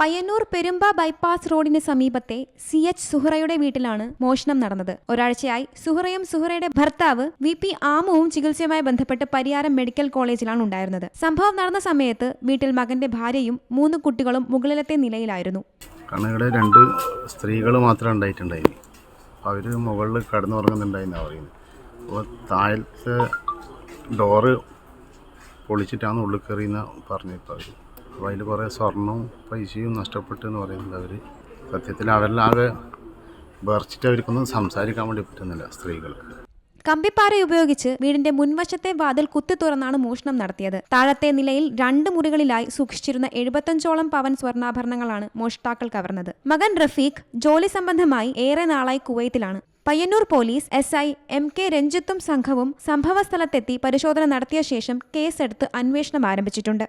Payyanur Perumba bypass റോഡിന് സമീപത്തെ C H സുഹറയുടെ വീട്ടിലാണ് മോഷണം നടന്നത്. ഒരാഴ്ചയായി സുഹറയും സുഹറയുടെ ഭർത്താവ് വി പി ആമുവും ചികിത്സയുമായി ബന്ധപ്പെട്ട് പരിയാരം മെഡിക്കൽ കോളേജിലാണ് ഉണ്ടായിരുന്നത്. സംഭവം നടന്ന സമയത്ത് വീട്ടിൽ മകന്റെ ഭാര്യയും മൂന്ന് കുട്ടികളും മുകളിലത്തെ നിലയിലായിരുന്നു. കണ്ണുകളെ രണ്ട് സ്ത്രീകൾ മാത്രമേ ഉണ്ടായിട്ടുണ്ടായിരുന്നു അവർ മുകളിൽ കടന്നുറങ്ങുന്നുണ്ടായിരുന്നു പറയുന്നത്. അപ്പോൾ താഴത്തെ ഡോറ് പൊളിച്ചിട്ടാണ് ഉള്ളിൽ കയറിയെന്ന് പറഞ്ഞിപ്പോൾ അവർ അപ്പോൾ അതിൽ കുറേ സ്വർണവും പൈസയും നഷ്ടപ്പെട്ടു എന്ന് പറയുന്നുണ്ട് അവർ. സത്യത്തിൽ അവരിലാകെ വേർച്ചിട്ട് അവർക്കൊന്നും സംസാരിക്കാൻ വേണ്ടി പറ്റുന്നില്ല സ്ത്രീകൾക്ക്. കമ്പിപ്പാറ ഉപയോഗിച്ച് വീടിന്റെ മുൻവശത്തെ വാതിൽ കുത്തി തുറന്നാണ് മോഷണം നടത്തിയത്. താഴത്തെ നിലയിൽ രണ്ട് മുറികളിലായി സൂക്ഷിച്ചിരുന്ന എഴുപത്തഞ്ചോളം പവൻ സ്വർണാഭരണങ്ങളാണ് മോഷ്ടാക്കൾ കവർന്നത്. മകൻ റഫീഖ് ജോലി സംബന്ധമായി ഏറെ നാളായി കുവൈത്തിലാണ്. Payyanur police S I M K രഞ്ജിത്തും സംഘവും സംഭവസ്ഥലത്തെത്തി പരിശോധന നടത്തിയ ശേഷം കേസെടുത്ത് അന്വേഷണം ആരംഭിച്ചിട്ടുണ്ട്.